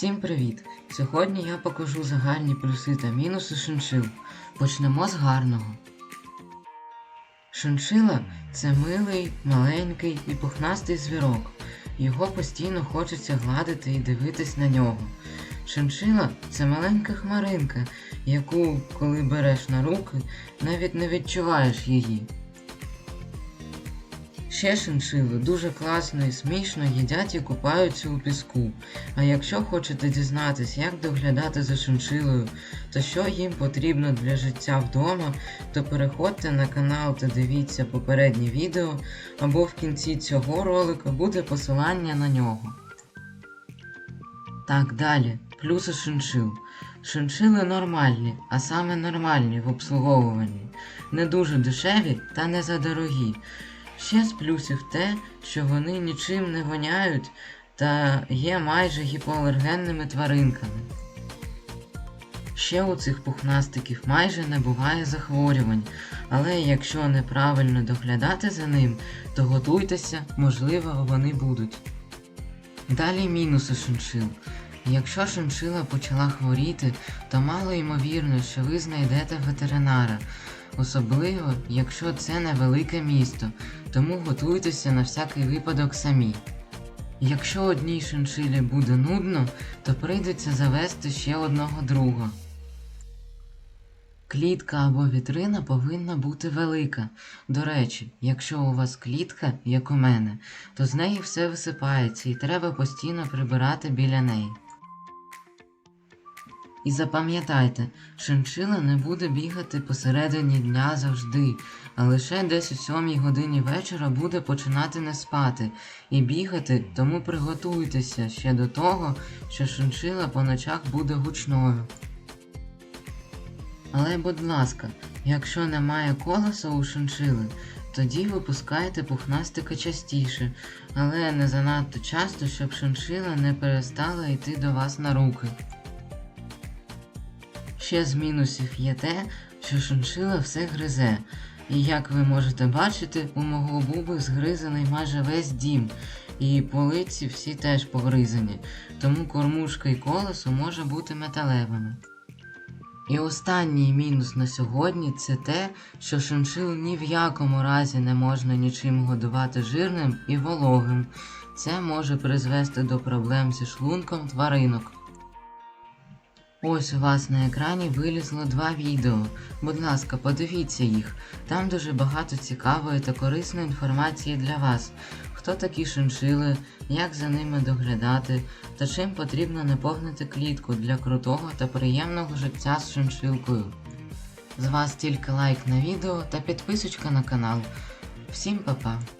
Всім привіт! Сьогодні я покажу загальні плюси та мінуси шиншил. Почнемо з гарного. Шиншила це милий, маленький і пухнастий звірок. Його постійно хочеться гладити і дивитись на нього. Шиншила це маленька хмаринка, яку, коли береш на руки, навіть не відчуваєш її. Ще шиншили дуже класно і смішно їдять і купаються у піску. А якщо хочете дізнатись, як доглядати за шиншилою та що їм потрібно для життя вдома, то переходьте на канал та дивіться попереднє відео, або в кінці цього ролика буде посилання на нього. Так, далі. Плюси шиншил. Шиншили нормальні, а саме нормальні в обслуговуванні. Не дуже дешеві та не задорогі. Ще з плюсів те, що вони нічим не воняють та є майже гіпоалергенними тваринками. Ще у цих пухнастиків майже не буває захворювань, але якщо неправильно доглядати за ним, то готуйтеся, можливо, вони будуть. Далі мінуси шиншил. Якщо шиншила почала хворіти, то мало ймовірно, що ви знайдете ветеринара, особливо якщо це невелике місто, тому готуйтеся на всякий випадок самі. Якщо одній шиншилі буде нудно, то прийдеться завести ще одного друга. Клітка або вітрина повинна бути велика. До речі, якщо у вас клітка, як у мене, то з неї все висипається і треба постійно прибирати біля неї. І запам'ятайте, шиншила не буде бігати посередині дня завжди, а лише десь о сьомій годині вечора буде починати не спати і бігати, тому приготуйтеся ще до того, що шиншила по ночах буде гучною. Але, будь ласка, якщо немає колеса у шиншили, тоді випускайте пухнастика частіше, але не занадто часто, щоб шиншила не перестала йти до вас на руки. Ще з мінусів є те, що шиншила все гризе. І як ви можете бачити, у мого буби згризаний майже весь дім, і полиці всі теж погризані, тому кормушка і колесо може бути металевими. І останній мінус на сьогодні це те, що шиншил ні в якому разі не можна нічим годувати жирним і вологим. Це може призвести до проблем зі шлунком тваринок. Ось у вас на екрані вилізло два відео. Будь ласка, подивіться їх. Там дуже багато цікавої та корисної інформації для вас. Хто такі шиншили, як за ними доглядати та чим потрібно наповнити клітку для крутого та приємного життя з шиншилкою. З вас тільки лайк на відео та підписочка на канал. Всім па-па!